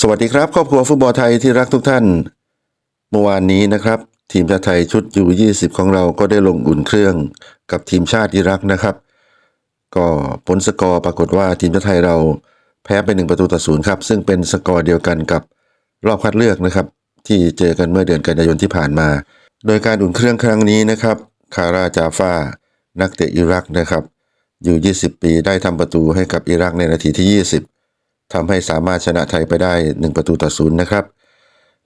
สวัสดีครับ ครอบครัวฟุตบอลไทยที่รักทุกท่าน เมื่อวานนี้นะครับ ทีมชาติไทยชุดยู20 ของเราก็ได้ลงอุ่นเครื่องกับทีมชาติอิรักนะครับ ก็ผลสกอร์ปรากฏว่าทีมชาติไทยเราแพ้ไปหนึ่งประตูต่อศูนย์ครับ ซึ่งเป็นสกอร์เดียวกันกับรอบคัดเลือกนะครับ ที่เจอกันเมื่อเดือนกันยายนที่ผ่านมา โดยการอุ่นเครื่องครั้งนี้นะครับคาราจาฟานักเตะอิรักนะครับ อยู่ 20 ปีได้ทำประตูให้กับอิรักในนาทีที่ 20 ทำให้สามารถชนะไทยไปได้ 1 ประตูต่อศูนย์นะครับ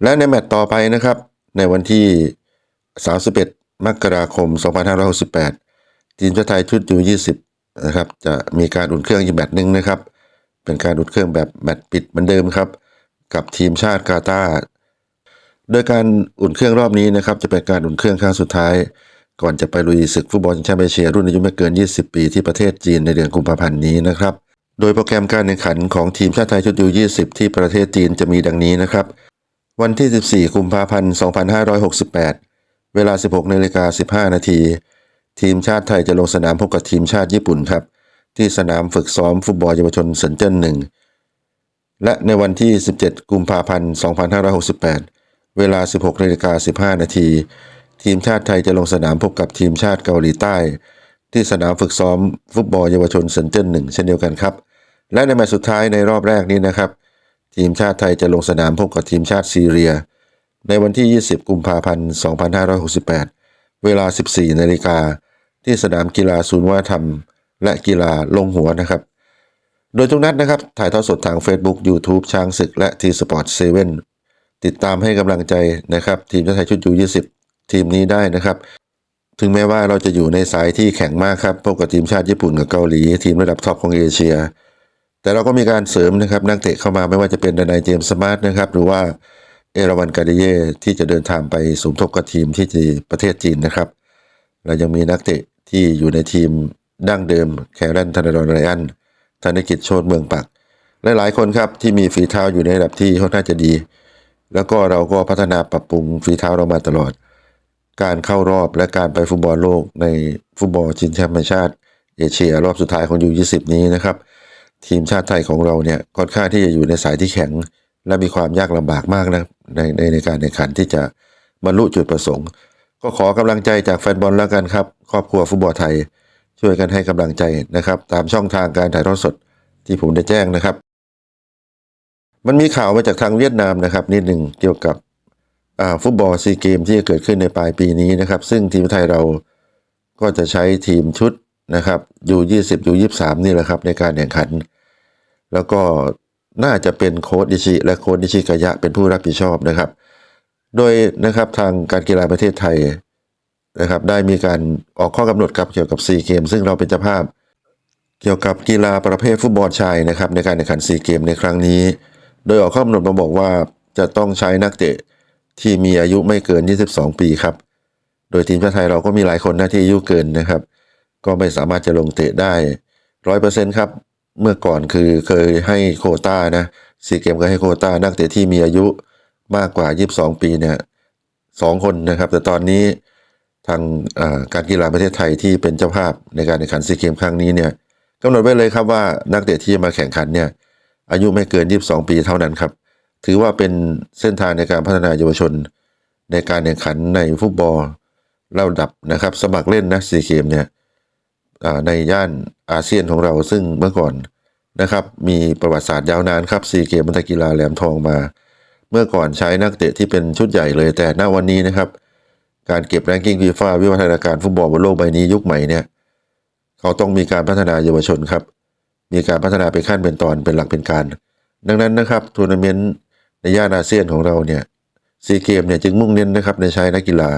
และในแมตตช์ต่อไปนะครับ ในวันที่ 31 มกราคม 2568 ทีมชาติไทยชุดยู20 นะครับ จะมีการอุ่นเครื่องอีกแมตช์หนึ่งนะครับ เป็นการอุ่นเครื่องแบบแมตช์ปิดเหมือนเดิมครับ กับทีมชาติกาตาร์โดยการอุ่นเครื่องรอบนี้นะครับจะเป็นการอุ่นเครื่องครั้งสุดท้าย ก่อนจะไปลุยศึกฟุตบอลแชมป์เอเชียรุ่นอายุไม่เกิน 20 ปีที่ประเทศจีนในเดือนกุมภาพันธ์นี้นะครับ โดยโปรแกรมการแข่งขันของทีมชาติไทยชุดยู20 ที่ประเทศจีนจะมีดังนี้นะครับ วันที่ 14 กุมภาพันธ์ 2568 เวลา 16นาฬิกา15 นาที ทีมชาติไทยจะลงสนามพบกับทีมชาติญี่ปุ่นครับ ที่สนามฝึกซ้อมฟุตบอลเยาวชนเซินเจิ้นหนึ่ง และในวันที่ 17 กุมภาพันธ์ 2568 เวลา 16นาฬิกา15 นาที ทีมชาติไทยจะลงสนามพบกับทีมชาติเกาหลีใต้ ที่สนามฝึกซ้อมฟุตบอลเยาวชนเซินเจิ้นหนึ่งเช่นเดียวกันครับ และในแมตช์สุดท้ายในรอบแรกนี้นะครับ ทีมชาติไทยจะลงสนามพบกับทีมชาติซีเรีย ในวันที่ 20 กุมภาพันธ์ 2568 เวลา 14 นาฬิกา ที่สนามกีฬาศูนย์วัฒนธรรม และกีฬาลงหัวนะครับ โดยทุกนัดนะครับ ถ่ายทอดสดทาง Facebook YouTube ช้างศึกและทีสปอร์ตเซเว่นติดตามให้กำลังใจนะครับ ทีมชาติไทยชุดยู20 ทีมนี้ได้นะครับถึงแม้ว่าเราจะอยู่ในสายที่แข็งมากครับพบกับทีมชาติญี่ปุ่นกับเกาหลี ทีมระดับท็อปของเอเชีย แต่เราก็มีการเสริมนะครับนักเตะเข้ามาไม่ว่าจะเป็นดนายเจมส์สมาร์ทนะครับหรือว่าเอราวันกาเดเย่ที่จะเดินทางไปสมทบกับทีมที่ประเทศจีนนะครับเรายังมีนักเตะที่อยู่ในทีมดั้งเดิมแครันธนดรไรอันธนกิจโชตเมืองปักลหลายๆคนครับที่มีฝีเท้าอยู่ในระดับที่ค่อนข้างจะดี แล้วก็เราก็พัฒนาปรับปรุงฝีเท้าเรามาตลอด การเข้ารอบและการไปฟุตบอลโลกในฟุตบอลชิงแชมป์ชาติ เอเชียรอบสุดท้ายของยู20 นี้นะครับ ทีมชาติไทยของเราเนี่ยค่อนข้างที่จะอยู่ในสายที่แข็ง และมีความยากลำบากมากนะในในในการแข่งขันที่จะบรรลุจุดประสงค์ ก็ขอกำลังใจจากแฟนบอลแล้วกันครับ ครอบครัวฟุตบอลไทย ช่วยกันให้กำลังใจนะครับ ตามช่องทางการถ่ายทอดสดที่ผมได้แจ้งนะครับ มันมีข่าวมาจากทางเวียดนามนะครับ นิดหนึ่งเกี่ยวกับฟุตบอลซีเกมที่จะเกิดขึ้นในปลายปีนี้นะครับ ซึ่งทีมไทยเราก็จะใช้ทีมชุดนะครับยู20ยู23นี่แหละครับในการแข่งขัน แล้วก็น่าจะเป็นโค้ดดิชิและโค้ดดิชิกายะเป็นผู้รับผิดชอบนะครับ โดยนะครับทางการกีฬาประเทศไทยนะครับ ได้มีการออกข้อกำหนดครับเกี่ยวกับซีเกมซึ่งเราเป็นเจ้าภาพ เกี่ยวกับกีฬาประเภทฟุตบอลชายนะครับ ในการแข่งขันซีเกมในครั้งนี้ โดยออกข้อกำหนดมาบอกว่าจะต้องใช้นักเตะที่มีอายุไม่เกิน 22 ปีครับ โดยทีมชาติไทยเราก็มีหลายคนนะที่อายุเกินนะครับ ก็ไม่สามารถจะลงเตะได้ร้อยเปอร์เซ็นต์ครับ เมื่อก่อนคือเคยให้โคต้านะซีเกมก็ให้โคต้านักเตะที่มีอายุมากกว่า 22 ปีเนี่ยสองคนนะครับ แต่ตอนนี้ทางการกีฬาประเทศไทยที่เป็นเจ้าภาพในการแข่งขันซีเกมครั้งนี้เนี่ยกำหนดไว้เลยครับว่านักเตะที่มาแข่งขันเนี่ยอายุไม่เกิน 22 ปีเท่านั้นครับ ถือว่าเป็นเส้นทางในการพัฒนาเยาวชน ในการแข่งขันในฟุตบอลระดับนะครับ สมัครเล่นนะซีเกมเนี่ยในย่าน อาเซียนของเราซึ่งเมื่อก่อนนะครับ มีประวัติศาสตร์ยาวนานครับซีเกมบันทกีฬาแหลมทองมา เมื่อก่อนใช้นักเตะที่เป็นชุดใหญ่เลยแต่ณวันนี้นะครับ การเก็บแรงกิ้งฟีฟ่าวิวัฒนาการฟุตบอลบนโลกใบนี้ยุคใหม่เนี่ย เขาต้องมีการพัฒนาเยาวชนครับ มีการพัฒนาเป็นขั้นเป็นตอนเป็นหลักเป็นการ ดังนั้นนะครับทัวร์นาเมนต์ในย่านอาเซียนของเราเนี่ยซีเกมเนี่ยจึงมุ่งเน้นนะครับในใช้นักกีฬา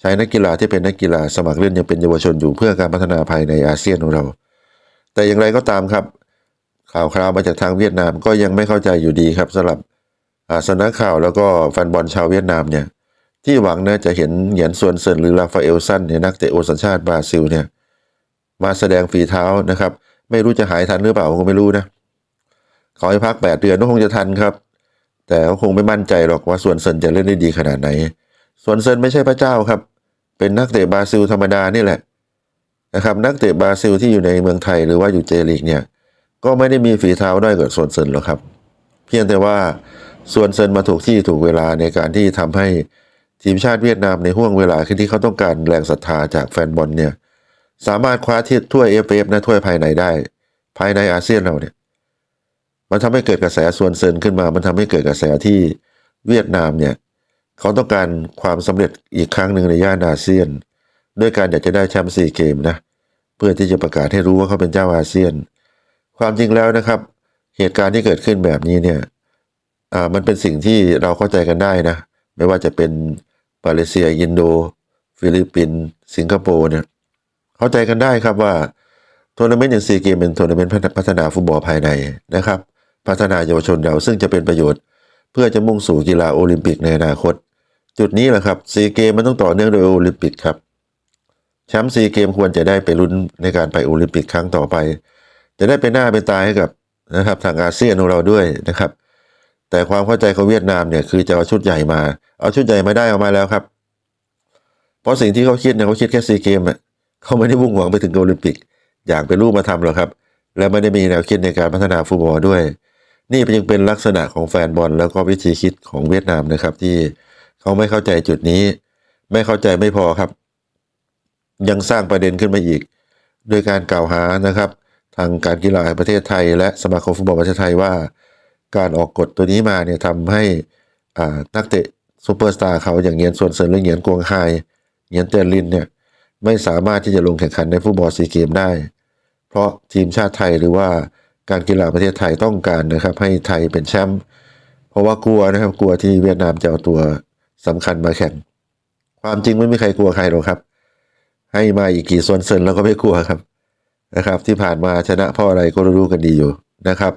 ใช้นักกีฬาที่เป็นนักกีฬาสมัครเล่นยังเป็นเยาวชนอยู่เพื่อการพัฒนาภายในอาเซียนของเรา แต่อย่างไรก็ตามครับ ข่าวคราวมาจากทางเวียดนามก็ยังไม่เข้าใจอยู่ดีครับสำหรับอาสำนักข่าวแล้วก็แฟนบอลชาวเวียดนามเนี่ยที่หวังนะจะเห็นเหยียนส่วนเซินหรือราฟาเอลซันเนี่ยนักเตะโอสัญชาติบราซิลเนี่ยมาแสดงฝีเท้านะครับ ไม่รู้จะหายทันหรือเปล่าผมก็ไม่รู้นะขอให้พักแปดเดือนก็คงจะทันครับ แต่ก็คงไม่มั่นใจหรอกว่าส่วนเซินจะเล่นได้ดีขนาดไหน ส่วนเซินไม่ใช่พระเจ้าครับ เป็นนักเตะบราซิลธรรมดานี่แหละ นะครับนักเตะบราซิลที่อยู่ในเมืองไทยหรือว่าอยู่เจลีกเนี่ยก็ไม่ได้มีฝีเท้าด้อยกว่าส่วนเซินหรอกครับ เพียงแต่ว่าส่วนเซินมาถูกที่ถูกเวลาในการที่ทำให้ทีมชาติเวียดนามในห่วงเวลาที่เขาต้องการแรงศรัทธาจากแฟนบอลเนี่ยสามารถคว้าที่ถ้วยเอฟเอฟนะถ้วยภายในได้ ภายในอาเซียนเราเนี่ยมันทำให้เกิดกระแสส่วนเซินขึ้นมา มันทำให้เกิดกระแสที่เวียดนามเนี่ยเขาต้องการความสำเร็จอีกครั้งหนึ่งในย่านอาเซียน ด้วยการอยากจะได้แชมป์ซีเกมนะเพื่อที่จะประกาศให้รู้ว่าเขาเป็นเจ้าอาเซียน ความจริงแล้วนะครับ เหตุการณ์ที่เกิดขึ้นแบบนี้เนี่ยมันเป็นสิ่งที่เราเข้าใจกันได้นะไม่ว่าจะเป็นมาเลเซียอินโด ฟิลิปปินส์สิงคโปร์เนี่ยเข้าใจกันได้ครับว่าทัวร์นาเมนต์อย่างซีเกมเป็นทัวร์นาเมนต์พัฒนาฟุตบอลภายในนะครับ พัฒนาเยาวชนเราซึ่งจะเป็นประโยชน์ เพื่อจะมุ่งสู่กีฬาโอลิมปิกในอนาคต จุดนี้แหละครับซีเกมมันต้องต่อเนื่องโดยโอลิมปิกครับ แชมป์ซีเกมควรจะได้ไปลุ้นในการไปโอลิมปิกครั้งต่อไป จะได้เป็นหน้าเป็นตายให้กับนะครับทางอาเซียนของเราด้วยนะครับ แต่ความเข้าใจของเวียดนามเนี่ยคือจะเอาชุดใหญ่มา เอาชุดใหญ่มาได้เอามาแล้วครับ เพราะสิ่งที่เขาคิดเนี่ยเขาคิดแค่ซีเกมอะเขาไม่ได้มุ่งหวังไปถึงโอลิมปิก อยากเป็นรูปมาทำหรอกครับ และไม่ได้มีแนวคิดในการพัฒนาฟุตบอลด้วย นี่ยังเป็นลักษณะของแฟนบอลแล้วก็วิธีคิดของเวียดนามนะครับที่เขาไม่เข้าใจจุดนี้ ไม่เข้าใจไม่พอครับ ยังสร้างประเด็นขึ้นมาอีก โดยการกล่าวหานะครับ ทางการกีฬาแห่งประเทศไทย และสมาคมฟุตบอลประเทศไทยว่า การออกกฎตัวนี้มาเนี่ยทำให้นักเตะซูเปอร์สตาร์เขาอย่างเงียนส่วนเซินหรือเงียนกวงไฮเงียนเตยนลินเนี่ยไม่สามารถที่จะลงแข่งขันในฟุตบอลซีเกมได้ เพราะทีมชาติไทยหรือว่าการกีฬาประเทศไทยต้องการนะครับ ให้ไทยเป็นแชมป์เพราะว่ากลัวนะครับกลัวที่เวียดนามจะเอาตัวสำคัญมาแข่ง ความจริงไม่มีใครกลัวใครหรอกครับ ให้มาอีกกี่ส่วนเซินแล้วก็ไม่กลัวครับนะครับ ที่ผ่านมาชนะเพราะอะไรก็รู้กันดีอยู่นะครับ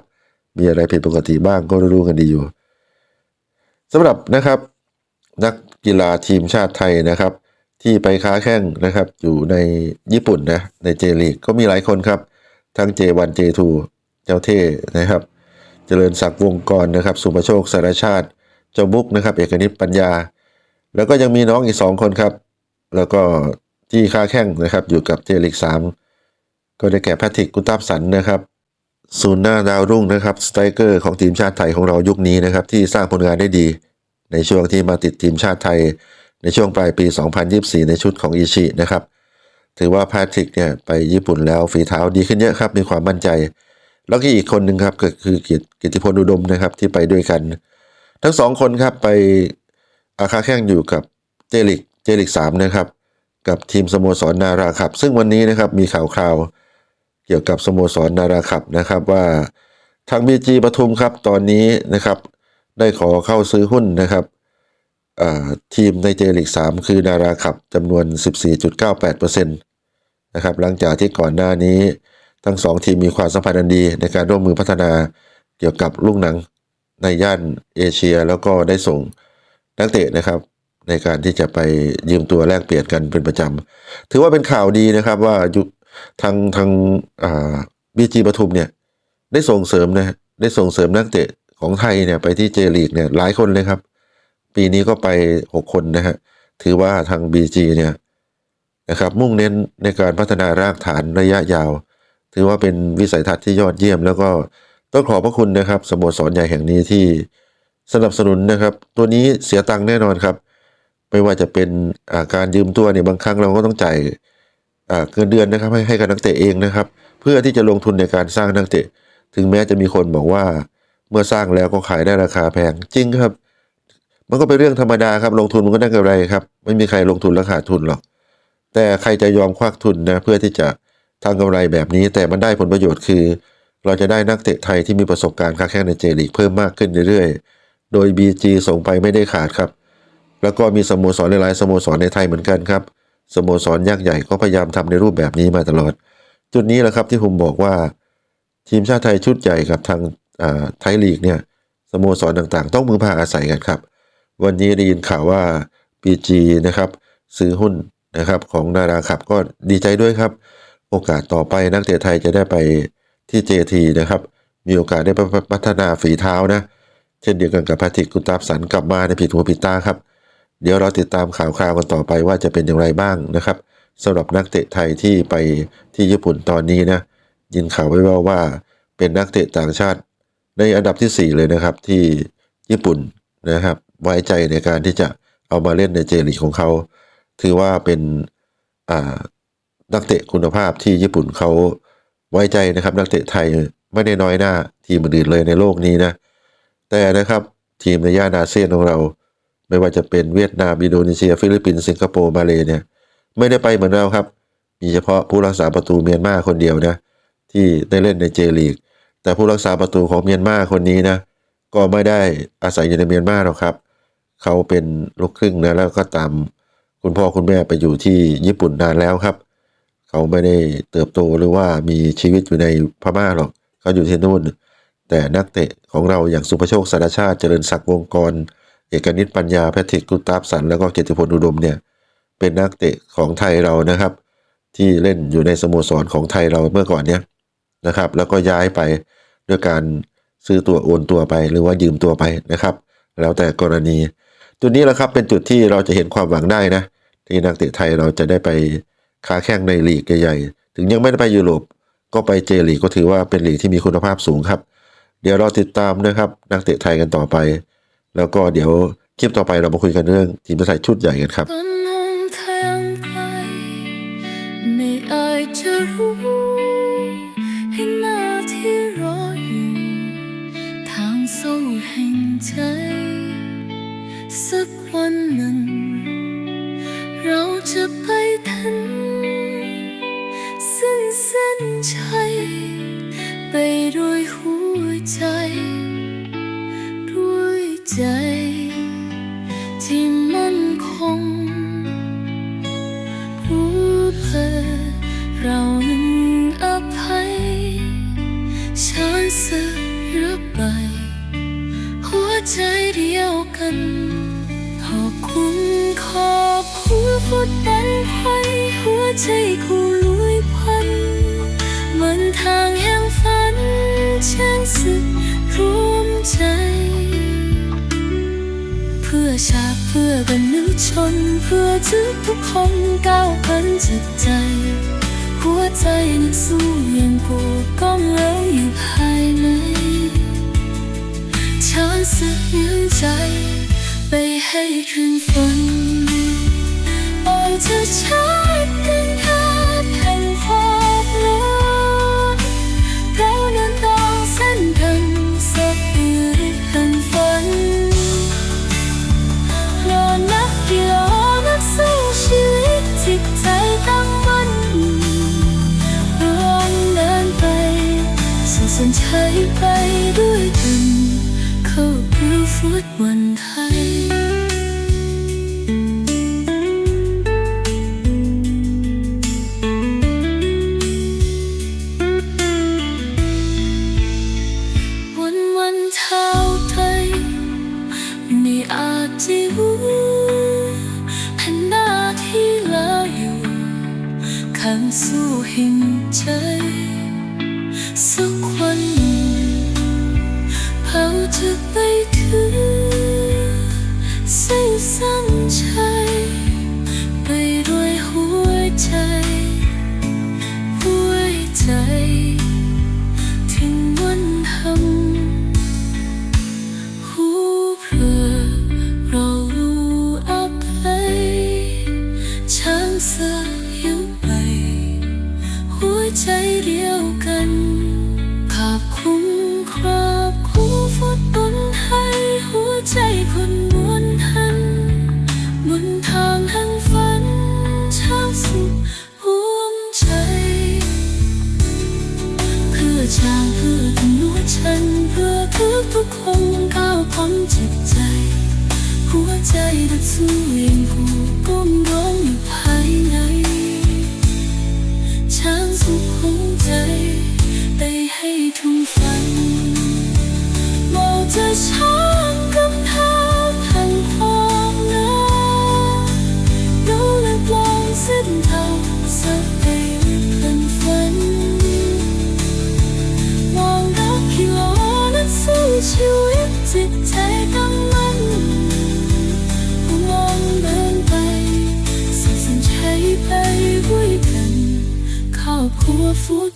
มีอะไรผิดปกติบ้างก็รู้กันดีอยู่สำหรับนะครับนักกีฬาทีมชาติไทยนะครับ ที่ไปค้าแข่งนะครับ อยู่ในญี่ปุ่นนะในเจลีกก็มีหลายคนครับ ทั้ง J1 J2 เจ้าเท่นะครับ เจริญศักดิ์วงกรนะครับ สุภโชคสารชาติ เจ้ามุกนะครับ เอกนิตปัญญา แล้วก็ยังมีน้องอีกสองคนครับ แล้วก็ ที่ค้าแข่งนะครับ อยู่กับเจลีกสามก็ได้แก่แพทริกกุตับสันนะครับศูนย์หน้าดาวรุ่งนะครับสไตรเกอร์ของทีมชาติไทยของเรายุคนี้นะครับ ที่สร้างผลงานได้ดี ในช่วงที่มาติดทีมชาติไทย ในช่วงปลายปี 2024 ในชุดของอิชินะครับ ถือว่าแพทริกเนี่ยไปญี่ปุ่นแล้วฝีเท้าดีขึ้นเยอะครับ มีความมั่นใจ แล้วก็อีกคนหนึ่งครับก็คือเกียรติติพลอุดมนะครับที่ไปด้วยกัน ทั้งสองคนครับไปอาคาแข่งอยู่กับเจลิกเจลิกสามนะครับ กับทีมสโมสรนาราครับ ซึ่งวันนี้นะครับมีข่าวคราวเกี่ยวกับสโมสรนาราขับนะครับว่าทางบีจีปทุมครับตอนนี้นะครับได้ขอเข้าซื้อหุ้นนะครับทีมในเจลิก3คือนาราขับจำนวน 14.98%นะครับหลังจากที่ก่อนหน้านี้ทั้งสองทีมมีความสัมพันธ์อันดี ในการร่วมมือพัฒนาเกี่ยวกับลูกหนังในย่านเอเชีย แล้วก็ได้ส่งนักเตะนะครับ ในการที่จะไปยืมตัวแลกเปลี่ยนกันเป็นประจำถือว่าเป็นข่าวดีนะครับว่าทางทางบีจีปทุมเนี่ยได้ส่งเสริมนะได้ส่งเสริมนักเตะของไทยเนี่ยไปที่เจลีกเนี่ยหลายคนเลยครับ ปีนี้ก็ไปหกคนนะฮะถือว่าทางบีจีเนี่ยนะครับมุ่งเน้นในการพัฒนารากฐานระยะยาว ถือว่าเป็นวิสัยทัศน์ที่ยอดเยี่ยม แล้วก็ต้องขอบพระคุณนะครับสโมสรใหญ่แห่งนี้ที่สนับสนุนนะครับ ตัวนี้เสียตังค์แน่นอนครับ ไม่ว่าจะเป็นการยืมตัวเนี่ยบางครั้งเราก็ต้องจ่ายเงินเดือนนะครับให้ให้กับนักเตะเองนะครับ เพื่อที่จะลงทุนในการสร้างนักเตะ ถึงแม้จะมีคนบอกว่า เมื่อสร้างแล้วก็ขายได้ราคาแพงจริงครับ มันก็เป็นเรื่องธรรมดาครับลงทุนมันก็ได้กำไรครับ ไม่มีใครลงทุนแล้วขาดทุนหรอกแต่ใครจะยอมควักทุนนะเพื่อที่จะทำกำไรแบบนี้ แต่มันได้ผลประโยชน์คือ เราจะได้นักเตะไทยที่มีประสบการณ์ค้าแข่งในเจลีกเพิ่มมากขึ้นเรื่อยๆโดย BG ส่งไปไม่ได้ขาดครับ แล้วก็มีสโมสรหลายสโมสรในไทยเหมือนกันครับสโมสรยักษ์ใหญ่ก็พยายามทำในรูปแบบนี้มาตลอด จุดนี้แหละครับที่ผมบอกว่า ทีมชาติไทยชุดใหญ่กับทางไทยลีกเนี่ยสโมสรต่างๆ ต้องมือพาอาศัยกันครับ วันนี้ได้ยินข่าวว่า PG นะครับซื้อหุ้นนะครับของนาราขับก็ดีใจด้วยครับ โอกาสต่อไปนักเตะไทยจะได้ไปที่ JT นะครับ มีโอกาสได้พัฒนาฝีเท้านะ เช่นเดียวกันกับพทริกกุตาบสันกลับมาในผิดหูผิดตาครับ เดี๋ยวเราติดตามข่าวคราวกันต่อไปว่าจะเป็นอย่างไรบ้างนะครับสำหรับนักเตะไทยที่ไปที่ญี่ปุ่นตอนนี้นะยินข่าวไว้ว่าว่า เป็นนักเตะต่างชาติในอันดับที่ 4 เลยนะครับที่ญี่ปุ่นนะครับ ไว้ใจในการที่จะเอามาเล่นในเจลีกของเขา ถือว่าเป็นนักเตะคุณภาพที่ญี่ปุ่นเขาไว้ใจนะครับ นักเตะไทยไม่ได้น้อยหน้าทีมอื่นเลยในโลกนี้นะแต่นะครับทีมในย่านอาเซียนของเรา ไม่ว่าจะเป็นเวียดนามอินโดนีเซีย ฟิลิปปินส์สิงคโปร์มาเลเนี่ยไม่ได้ไปเหมือนเราครับ มีเฉพาะผู้รักษาประตูเมียนมาคนเดียวนะที่ได้เล่นในเจลีก แต่ผู้รักษาประตูของเมียนมาคนนี้นะก็ไม่ได้อาศัยอยู่ในเมียนมาหรอกครับ เขาเป็นลูกครึ่งนะแล้วก็ตามคุณพ่อคุณแม่ไปอยู่ที่ญี่ปุ่นนานแล้วครับ เขาไม่ได้เติบโตหรือว่ามีชีวิตอยู่ในพม่าหรอก เขาอยู่ที่นู่น แต่นักเตะของเราอย่างสุภโชคสารชาติเจริญศักดิ์วงกร เอกนิตปัญญาแพทริกกุตาบสัน แล้วก็เกียรติพลอุดมเนี่ยเป็นนักเตะของไทยเรานะครับ ที่เล่นอยู่ในสโมสรของไทยเราเมื่อก่อนเนี้ยนะครับ แล้วก็ย้ายไปด้วยการซื้อตัวโอนตัวไปหรือว่ายืมตัวไปนะครับ แล้วแต่กรณี จุดนี้แหละครับเป็นจุดที่เราจะเห็นความหวังได้นะที่นักเตะไทยเราจะได้ไปค้าแข่งในลีกใหญ่ๆถึงยังไม่ได้ไปยุโรปก็ไปเจลีกก็ถือว่าเป็นลีกที่มีคุณภาพสูงครับ เดี๋ยวเราติดตามนะครับนักเตะไทยกันต่อไป แล้วก็เดี๋ยวคลิปต่อไปเรามาคุยกันเรื่องทีมชาติไทยชุดใหญ่กันครับไม่อาจจะรู้ให้หน้าที่รออยู่ทางสู้แห่งใจ สักวันหนึ่ง หัวใจคู่ลุยพันมือนทางแห่งฝันฉันสึกรวมใจ เพื่อชาติเพื่อกันนึกชน เพื่อทุกทุกคนก้าวพันจิตใจ หัวใจนักสู้ยังปวดก้องแล้วอยู่ภายในฉันสึกยืนใจ ไปให้คืนฝันโอ้จ หิำรวจฉันเพื่อทุกทุกคงก้าวพ้นจิตใจ หัวใจดักสู้เองผู้ก้มร้องอยู่ภายในช้างสุขหัวใจได้ให้ทุ่งฝันมองจะช้า ใจตั้งมั่นมองเดินไปสู่เส้นชัยไปด้วยกันครอบครัวฟุตบอลไท